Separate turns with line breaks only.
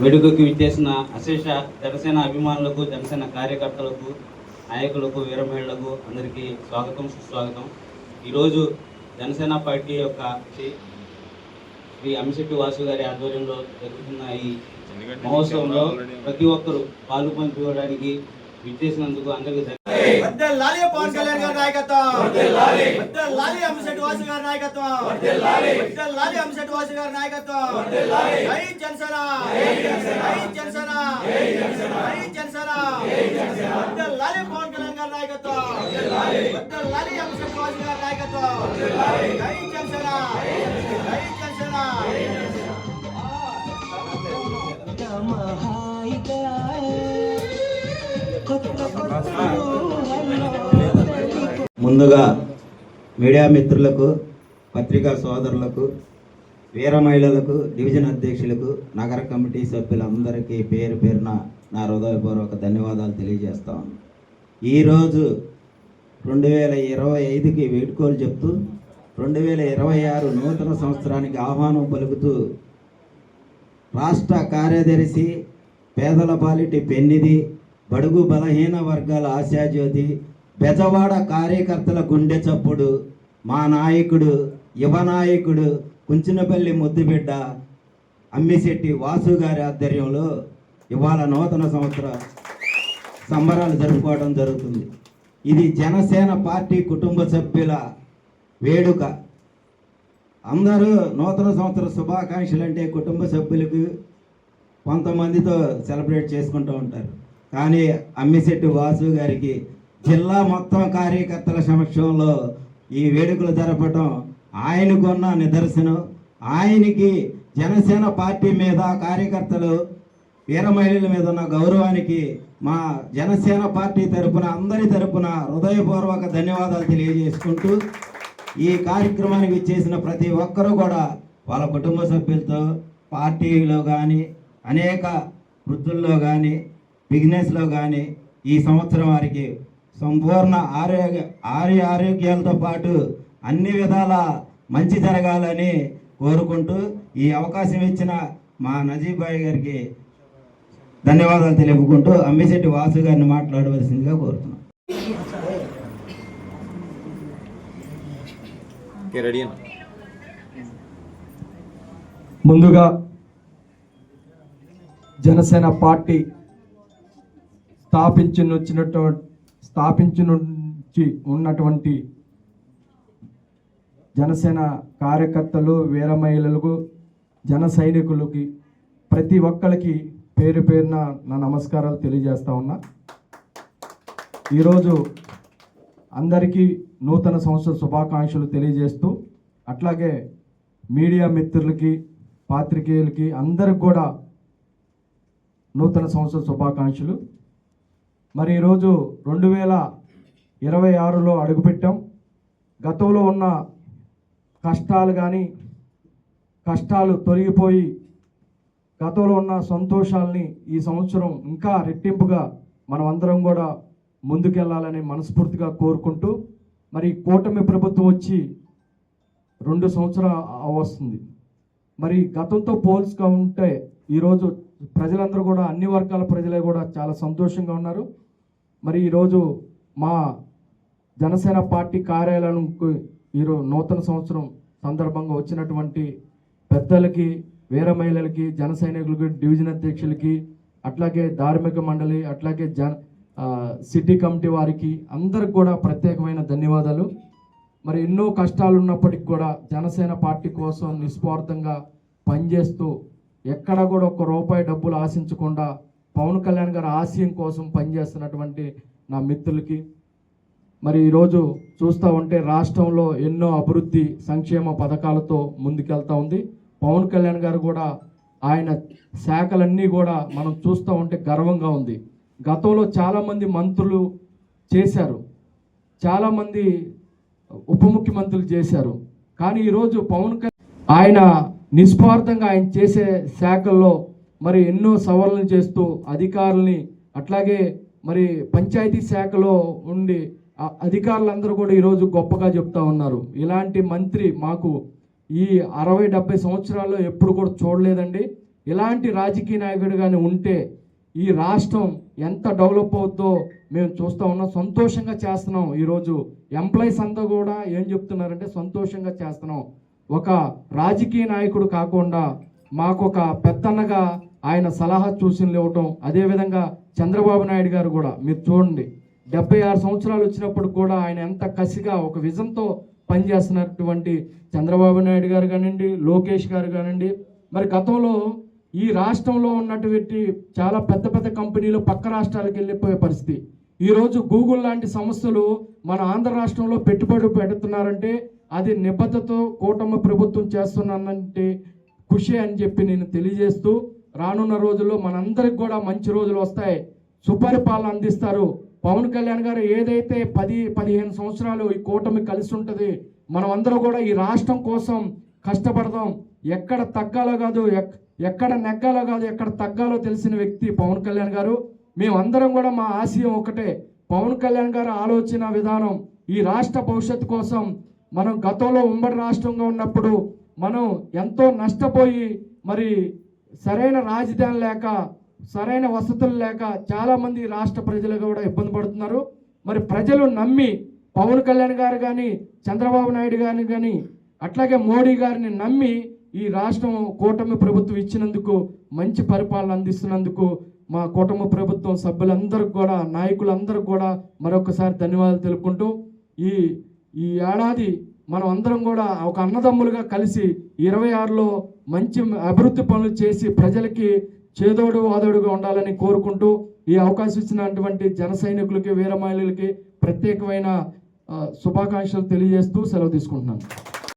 వేడుకకు విచ్చేసిన అశేష జనసేన అభిమానులకు జనసేన కార్యకర్తలకు నాయకులకు వీర మహిళలకు అందరికీ స్వాగతం సుస్వాగతం. ఈరోజు జనసేన పార్టీ యొక్క శ్రీ శ్రీ అమిశెట్టి వాసు గారి ఆధ్వర్యంలో జరుగుతున్న ఈ మహోత్సవంలో ప్రతి ఒక్కరూ పాలు పంచుకోవడానికి విచ్చేసినందుకు అందరికీ ధన్యవాదాలు.
వర్ధిల్లాలి పవన్ కళ్యాణ్ గారి నాయకత్వం వర్ధిల్లాలి అంశెట్టి వాసు గారి నాయకత్వం వర్ధిల్లాలి అంశెట్టి వాసు గారి నాయకత్వం జై జనసేన జై జనసేన జై జనసేన వర్ధిల్లాలి పవన్ కళ్యాణ్ గారి నాయకత్వం వర్ధిల్లాలి అంశెట్టి వాసు గారి నాయకత్వం జై జనసేన జై జనసేన
ముందుగా మీడియా మిత్రులకు పత్రికా సోదరులకు వీర మహిళలకు డివిజన్ అధ్యక్షులకు నగర కమిటీ సభ్యులందరికీ పేరు పేరున నా హృదయపూర్వక ధన్యవాదాలు తెలియజేస్తాను ఈరోజు రెండు వేల ఇరవై ఐదుకి వేడుకోలు చెప్తూ రెండు వేల ఇరవై ఆరు నూతన సంవత్సరానికి ఆహ్వానం పలుకుతూ రాష్ట్ర కార్యదర్శి పేదల పాలిటి పెన్నిది బడుగు బలహీన వర్గాల ఆశాజ్యోతి బెజవాడ కార్యకర్తల గుండె చప్పుడు మా నాయకుడు యువ నాయకుడు కుంచినపల్లి ముద్దుబిడ్డ అమ్మిశెట్టి వాసు గారి ఆధ్వర్యంలో ఇవాళ నూతన సంవత్సర సంబరాలు జరుపుకోవడం జరుగుతుంది. ఇది జనసేన పార్టీ కుటుంబ సభ్యుల వేడుక. అందరూ నూతన సంవత్సర శుభాకాంక్షలు అంటే కుటుంబ సభ్యులకు కొంతమందితో సెలబ్రేట్ చేసుకుంటూ ఉంటారు. కానీ అమ్మిశెట్టి వాసు గారికి జిల్లా మొత్తం కార్యకర్తల సమక్షంలో ఈ వేడుకలు జరపడం ఆయనకున్న నిదర్శనం. ఆయనకి జనసేన పార్టీ మీద కార్యకర్తలు వీర మహిళల మీద ఉన్న గౌరవానికి మా జనసేన పార్టీ తరపున అందరి తరపున హృదయపూర్వక ధన్యవాదాలు తెలియజేసుకుంటూ ఈ కార్యక్రమానికి చేసిన ప్రతి ఒక్కరూ కూడా వాళ్ళ కుటుంబ సభ్యులతో పార్టీలో కానీ అనేక వృద్ధుల్లో కానీ బిజినెస్లో కానీ ఈ సంవత్సరం వారికి సంపూర్ణ ఆరోగ్య ఆరోగ్య ఆరోగ్యాలతో పాటు అన్ని విధాల మంచి జరగాలని కోరుకుంటూ ఈ అవకాశం ఇచ్చిన మా నజీబ్ భాయ్ గారికి ధన్యవాదాలు తెలుపుకుంటూ అమ్మిశెట్టి వాసు గారిని మాట్లాడవలసిందిగా కోరుతున్నాం.
ముందుగా జనసేన పార్టీ స్థాపించినొచ్చినట్టు స్థాపించి నుంచి ఉన్నటువంటి జనసేన కార్యకర్తలు వీర మహిళలకు జన సైనికులకి ప్రతి ఒక్కరికి పేరు పేరున నా నమస్కారాలు తెలియజేస్తా ఉన్నా. ఈరోజు అందరికీ నూతన సంవత్సర శుభాకాంక్షలు తెలియజేస్తూ అట్లాగే మీడియా మిత్రులకి పాత్రికేయులకి అందరికి కూడా నూతన సంవత్సర శుభాకాంక్షలు. మరి ఈరోజు రెండు వేల ఇరవై ఆరులో అడుగుపెట్టాం. గతంలో ఉన్న కష్టాలు కానీ కష్టాలు తొలగిపోయి గతంలో ఉన్న సంతోషాలని ఈ సంవత్సరం ఇంకా రెట్టింపుగా మనం అందరం కూడా ముందుకెళ్ళాలని మనస్ఫూర్తిగా కోరుకుంటూ మరి కూటమి ప్రభుత్వం వచ్చి రెండు సంవత్సరాలు వస్తుంది. మరి గతంతో పోల్చుగా ఉంటే ఈరోజు ప్రజలందరూ కూడా అన్ని వర్గాల ప్రజలే కూడా చాలా సంతోషంగా ఉన్నారు. మరి ఈరోజు మా జనసేన పార్టీ కార్యాలయంకు ఈరోజు నూతన సంవత్సరం సందర్భంగా వచ్చినటువంటి పెద్దలకి వీర మహిళలకి జన సైనికులకి డివిజన్ అధ్యక్షులకి అట్లాగే ధార్మిక మండలి అట్లాగే జన సిటీ కమిటీ వారికి అందరికి కూడా ప్రత్యేకమైన ధన్యవాదాలు. మరి ఎన్నో కష్టాలు ఉన్నప్పటికీ కూడా జనసేన పార్టీ కోసం నిస్వార్థంగా పనిచేస్తూ ఎక్కడ కూడా ఒక్క రూపాయి డబ్బులు ఆశించకుండా పవన్ కళ్యాణ్ గారి ఆశయం కోసం పనిచేస్తున్నటువంటి నా మిత్రులకి మరి ఈరోజు చూస్తూ ఉంటే రాష్ట్రంలో ఎన్నో అభివృద్ధి సంక్షేమ పథకాలతో ముందుకెళ్తా ఉంది. పవన్ కళ్యాణ్ గారు కూడా ఆయన శాఖలన్నీ కూడా మనం చూస్తూ ఉంటే గర్వంగా ఉంది. గతంలో చాలామంది మంత్రులు చేశారు. చాలామంది ఉప ముఖ్యమంత్రులు చేశారు. కానీ ఈరోజు పవన్ కళ్యాణ్ ఆయన నిస్వార్థంగా ఆయన చేసే శాఖల్లో మరి ఎన్నో సవరణలు చేస్తూ అధికారుల్ని అట్లాగే మరి పంచాయతీ శాఖలో ఉండి అధికారులందరూ కూడా ఈరోజు గొప్పగా చెప్తా ఉన్నారు. ఇలాంటి మంత్రి మాకు ఈ అరవై డెబ్బై సంవత్సరాల్లో ఎప్పుడు కూడా చూడలేదండి. ఇలాంటి రాజకీయ నాయకుడు కానీ ఉంటే ఈ రాష్ట్రం ఎంత డెవలప్ అవుద్దో మేము చూస్తూ ఉన్నాం. సంతోషంగా చేస్తున్నాం. ఈరోజు ఎంప్లాయీస్ అంతా కూడా ఏం చెప్తున్నారంటే సంతోషంగా చేస్తున్నాం. ఒక రాజకీయ నాయకుడు కాకుండా మాకు ఒక పెద్దన్నగా ఆయన సలహా సూచనలు ఇవ్వటం అదేవిధంగా చంద్రబాబు నాయుడు గారు కూడా. మీరు చూడండి డెబ్బై ఆరు సంవత్సరాలు వచ్చినప్పుడు కూడా ఆయన ఎంత కసిగా ఒక విజన్తో పనిచేస్తున్నటువంటి చంద్రబాబు నాయుడు గారు కానివ్వండి లోకేష్ గారు కానివ్వండి మరి గతంలో ఈ రాష్ట్రంలో ఉన్నటువంటి చాలా పెద్ద పెద్ద కంపెనీలు పక్క రాష్ట్రాలకు వెళ్ళిపోయే పరిస్థితి. ఈరోజు గూగుల్ లాంటి సంస్థలు మన ఆంధ్ర రాష్ట్రంలో పెట్టుబడి పెడుతున్నారంటే అది నిబద్ధతో కూటమి ప్రభుత్వం చేస్తున్నానంటే ఖుషి అని చెప్పి నేను తెలియజేస్తూ రానున్న రోజుల్లో మనందరికి కూడా మంచి రోజులు వస్తాయి. సుపరిపాలన అందిస్తారు. పవన్ కళ్యాణ్ గారు ఏదైతే పది పదిహేను సంవత్సరాలు ఈ కూటమి కలిసి ఉంటుంది మనం అందరూ కూడా ఈ రాష్ట్రం కోసం కష్టపడదాం. ఎక్కడ తగ్గాలో కాదు ఎక్- ఎక్కడ నెగ్గాలో కాదు ఎక్కడ తగ్గాలో తెలిసిన వ్యక్తి పవన్ కళ్యాణ్ గారు. మేమందరం కూడా మా ఆశయం ఒకటే. పవన్ కళ్యాణ్ గారు ఆలోచన విధానం ఈ రాష్ట్ర భవిష్యత్తు కోసం మనం గతంలో ఉమ్మడి రాష్ట్రంగా ఉన్నప్పుడు మనం ఎంతో నష్టపోయి మరి సరైన రాజధాని లేక సరైన వసతులు లేక చాలామంది రాష్ట్ర ప్రజలు కూడా ఇబ్బంది పడుతున్నారు. మరి ప్రజలు నమ్మి పవన్ కళ్యాణ్ గారు కానీ చంద్రబాబు నాయుడు గారిని కానీ అట్లాగే మోడీ గారిని నమ్మి ఈ రాష్ట్రం కూటమి ప్రభుత్వం ఇచ్చినందుకు మంచి పరిపాలన అందిస్తున్నందుకు మా కూటమి ప్రభుత్వం సభ్యులందరికీ కూడా నాయకులందరికీ కూడా మరొకసారి ధన్యవాదాలు తెలుపుకుంటూ ఈ ఈ ఏడాది మనం అందరం కూడా ఒక అన్నదమ్ములుగా కలిసి ఇరవై ఆరులో మంచి అభివృద్ధి పనులు చేసి ప్రజలకి చేదోడు వాదోడుగా ఉండాలని కోరుకుంటూ ఈ అవకాశం ఇచ్చినటువంటి జన సైనికులకి వీరమాయులకి ప్రత్యేకమైన శుభాకాంక్షలు తెలియజేస్తూ సెలవు తీసుకుంటున్నాను.